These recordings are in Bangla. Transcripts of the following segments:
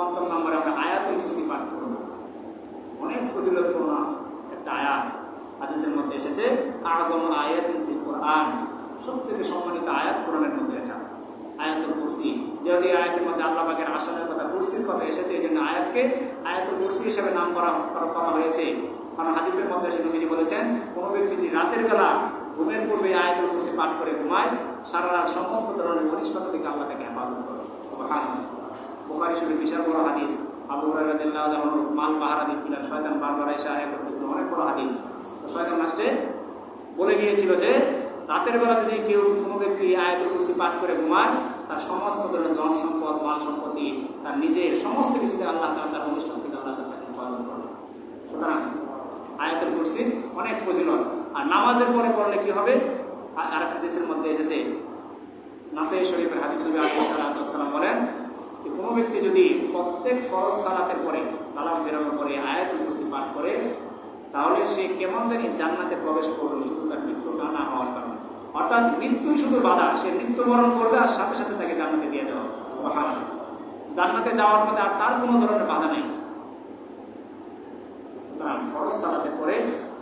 পঞ্চম নম্বরে আমরা আয়াতুল কুরসি পাঠ করব। অনেক ফজিলতপূর্ণ একটা আয়াত। হাদিসের মধ্যে এসেছে, আজম আয়াতুল কোরআন সবচেয়ে সম্মানিত আয়াত কোরআনের মধ্যে এটা। আয়াতুল কুরসি। যেহেতু আয়াতের মধ্যে আল্লাহ পাকের কথা, কুরসির কথা এসেছে, এই জন্য আয়াতকে আয়াতুল কুরসি হিসেবে নাম করা করা- হয়েছে। কারণ হাদিসের মধ্যে সে নবীজি বলেছেন, কোনো ব্যক্তি যদি রাতের বেলা ঘুমের পূর্বে আয়াতুল কুরসি পাঠ করে ঘুমায়, সারা রাত সমস্ত ধরনের অনিষ্টতা থেকে আল্লাহ হেফাজত করে। বুখারী শরীফ বিশাল বড় হাদিস। আবু হুরায়রা মাল পাহারা দিচ্ছিলেন, শয়তান বারবার এসে আয়াত করতেছিল অনেক বড় হাদিস। তো শয়তান লাস্টে বলে গিয়েছিল যে, রাতের বেলা যদি কেউ কোনো ব্যক্তি আয়াতুল কুরসি পাঠ করে ঘুমায়, তার সমস্ত ধরনের ধন সম্পদ, মাল সম্পত্তি, তার নিজের সমস্ত কিছুতে আল্লাহ তাআলা তার অনুষ্ঠান থেকে আল্লাহ তাআলা তাকে পালন করে সুতরাং আয়াতুল কুরসির অনেক ফজিলত। আর নামাজের পরে পড়লে কি হবে? আর হাদিসের মধ্যে এসেছে নাসাই শরীফের হাদিস সালাতু ওয়াসসালাম বলেন যে কোনো ব্যক্তি যদি প্রত্যেক ফরজ সালাতের পরে, সালাম ফেরানোর পরে, আয়াতুল কুরসি পাঠ করে, তাহলে সে কেমন জানি জান্নাতে প্রবেশ করল, শুধু তার মৃত্যু না হওয়ার কারণে। অর্থাৎ মৃত্যুই শুধু বাধা, সে মৃত্যুবরণ করবে আর সাথে সাথে তাকে জান্নাতে দিয়ে দেওয়া জান্নাতে যাওয়ার মধ্যে আর তার কোনো ধরনের বাধা নেই। সুতরাং ফরজ সালাতে পরে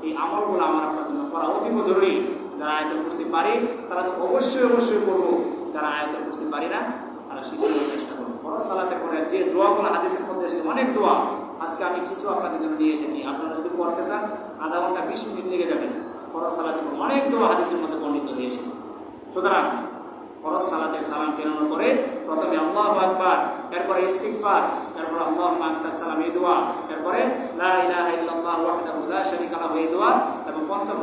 এই আমলগুলো আমার আপনার জন্য করা অতীব জরুরি। যারা আয়তল কুরসি পারি, তারা তো অবশ্যই অবশ্যই করব। যারা আয়তল কুরসি পারি না, তারা শিখতে চেষ্টা করব ফরজ সালাতে পরে যে দোয়াগুলো হাদিসের মধ্যে এসে অনেক দোয়া। আজকে আমি কিছু আপনাদের জন্য নিয়ে এসেছি। আপনারা যদি পড়তে চান, আধা ঘণ্টা, বিশ মিনিট লেগে যাবেন ফরজ সালাতে অনেক দোয়া হাদিসের মধ্যে বর্ণিত হয়ে এসেছে সুতরাং ফরজ সালাতের পরে প্রথমে আল্লাহ আকবার, এরপরে ইস্তিগফার, এরপর আল্লাহ আনতা সালাম এই পঞ্চম